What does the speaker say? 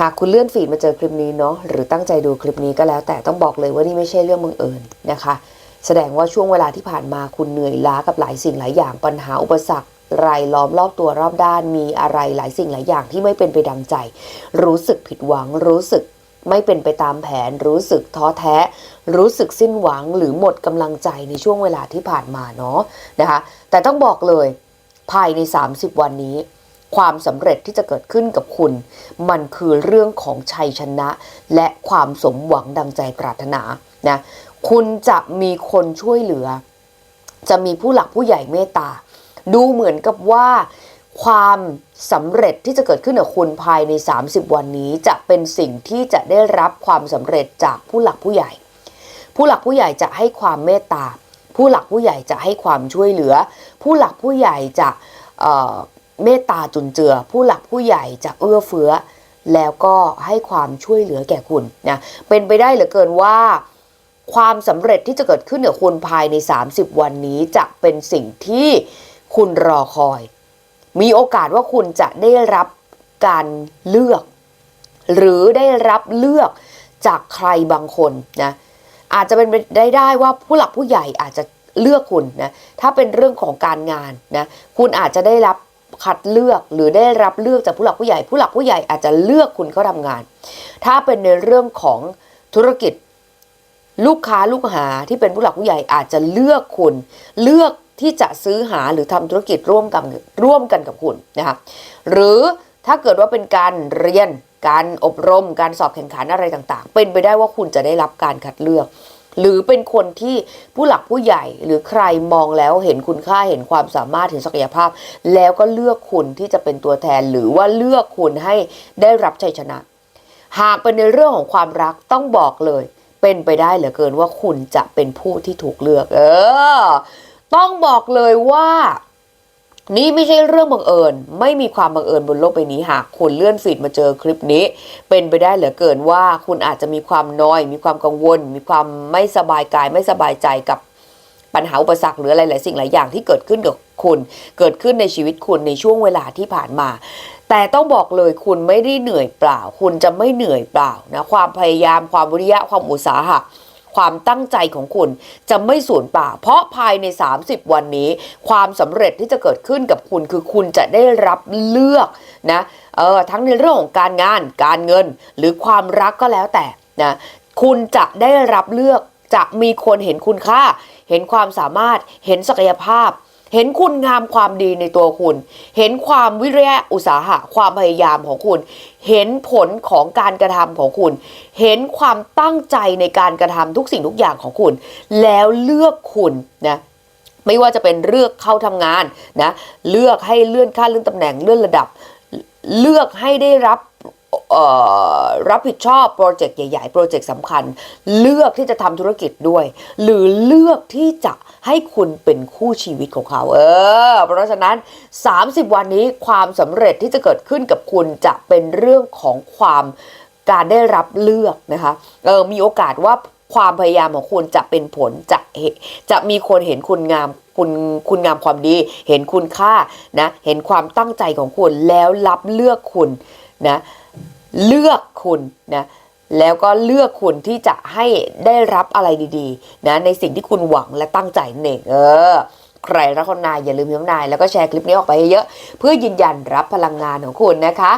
หากคุณเลื่อนฟีดมาเจอคลิปนี้เนาะหรือตั้งใจดูคลิปนี้ก็แล้ว แต่ต้องบอกเลยว่านี่ไม่ใช่เรื่องบังเอิญนะคะ แสดงว่าช่วงเวลาที่ผ่านมาคุณเหนื่อยล้ากับหลายสิ่งหลายอย่างปัญหาอุปสรรครายล้อมรอบตัวรอบด้านมีอะไรหลายสิ่งหลายอย่างที่ไม่เป็นไปดังใจ รู้สึกผิดหวังรู้สึกไม่เป็นไปตามแผน รู้สึกท้อแท้ รู้สึกสิ้นหวังหรือหมดกำลังใจในช่วงเวลาที่ผ่านมาเนาะนะคะ แต่ต้องบอกเลยภายใน 30 วันนี้ ความสำเร็จที่จะเกิดขึ้นกับคุณ มันคือเรื่องของชัยชนะ และความสมหวังดังใจปรารถนานะคุณจะมีคนช่วยเหลือ จะมีผู้หลักผู้ใหญ่เมตตา ดูเหมือนกับว่าความสำเร็จที่จะเกิดขึ้นกับคุณภายใน 30 วันนี้จะเป็นสิ่งที่จะได้รับความสำเร็จจากผู้หลักผู้ใหญ่ ผู้หลักผู้ใหญ่จะให้ความเมตตา ผู้หลักผู้ใหญ่จะให้ความช่วยเหลือ ผู้หลักผู้ใหญ่จะ เมตตาจุนเจือ ผู้หลักผู้ใหญ่จะเอื้อเฟื้อ แล้วก็ให้ความช่วยเหลือแก่คุณนะเป็นไปได้เหลือเกินว่า ความสำเร็จที่จะเกิดขึ้นกับคุณภายใน 30 วันนี้จะเป็นสิ่งที่คุณรอคอย มีโอกาสว่าคุณจะได้รับการเลือก หรือได้รับเลือกจากใครบางคนนะอาจจะเป็นได้ได้ว่าผู้หลักผู้ใหญ่อาจจะเลือกคุณนะถ้าเป็นเรื่องของการงานนะคุณอาจจะได้รับ คัดเลือกหรือได้รับเลือกจากผู้หลักผู้ใหญ่ ผู้หลักผู้ใหญ่อาจจะเลือกคุณเข้าทำงาน ถ้าเป็นในเรื่องของธุรกิจ ลูกค้าลูกหาที่เป็นผู้หลักผู้ใหญ่อาจจะเลือกคุณ เลือกที่จะซื้อหาหรือทำธุรกิจร่วมกันร่วมกันกับคุณนะคะหรือถ้าเกิดว่าเป็นการเรียนการอบรม การสอบแข่งขันอะไรต่างๆ เป็นไปได้ว่าคุณจะได้รับการคัดเลือก หรือเป็นคนที่ผู้หลักผู้ใหญ่หรือใครมองแล้วเห็นคุณค่าเห็นความสามารถเห็นศักยภาพ แล้วก็เลือกคุณที่จะเป็นตัวแทน หรือว่าเลือกคุณให้ได้รับชัยชนะ หากเป็นในเรื่องของความรักต้องบอกเลย เป็นไปได้เหลือเกินว่าคุณจะเป็นผู้ที่ถูกเลือก เออ ต้องบอกเลยว่า นี่ไม่ใช่เรื่องบังเอิญ ไม่มีความบังเอิญบนโลกใบนี้หากคุณเลื่อนฟีดมาเจอคลิปนี้ เป็นไปได้เหลือเกินว่าคุณอาจจะมีความน้อย มีความกังวล มีความไม่สบายกาย ไม่สบายใจกับปัญหาอุปสรรคหรืออะไรหลายสิ่งหลายอย่างที่เกิดขึ้นกับคุณ เกิดขึ้นในชีวิตคุณในช่วงเวลาที่ผ่านมา แต่ต้องบอกเลยคุณไม่ได้เหนื่อยเปล่า คุณจะไม่เหนื่อยเปล่านะความพยายามความวิริยะความอุตสาหะ ความตั้งใจของคุณจะไม่สูญเปล่า เพราะภายใน 30 วันนี้ ความสำเร็จที่จะเกิดขึ้นกับคุณคือคุณจะได้รับเลือกนะเออทั้งในเรื่องของการงานการเงิน หรือความรักก็แล้วแต่นะคุณจะได้รับเลือกจะมีคนเห็นคุณค่า เห็นความสามารถเห็นศักยภาพ เห็นคุณงามความดีในตัวคุณ เห็นความวิริยะอุตสาหะ ความพยายามของคุณ เห็นผลของการกระทำของคุณ เห็นความตั้งใจในการกระทำทุกสิ่งทุกอย่างของคุณ แล้วเลือกคุณนะไม่ว่าจะเป็นเลือกเข้าทำงานนะเลือกให้เลื่อนขั้นเลื่อนตำแหน่งเลื่อนระดับ เลือกให้ได้รับ รับผิดชอบโปรเจกต์ใหญ่ๆ โปรเจกต์สำคัญ เลือกที่จะทำธุรกิจด้วย หรือเลือกที่จะให้คุณเป็นคู่ชีวิตของเขา เออ เพราะฉะนั้น 30 วันนี้ความสำเร็จที่จะเกิดขึ้นกับคุณจะเป็นเรื่องของความการได้รับเลือกนะคะเออมีโอกาสว่าความพยายามของคุณจะเป็นผลจะเห็นจะมีคนเห็นคุณงามคุณคุณงามความดี เห็นคุณค่านะเห็นความตั้งใจของคุณแล้วรับเลือกคุณนะ เลือกคุณนะแล้วก็เลือกคุณที่จะให้ได้รับอะไรดีๆนะในสิ่งที่คุณหวังและตั้งใจนั่นเองเออ ใครรักคนนายอย่าลืมย้ำนาย แล้วก็แชร์คลิปนี้ออกไปเยอะ เพื่อยืนยันรับพลังงานของคุณนะคะ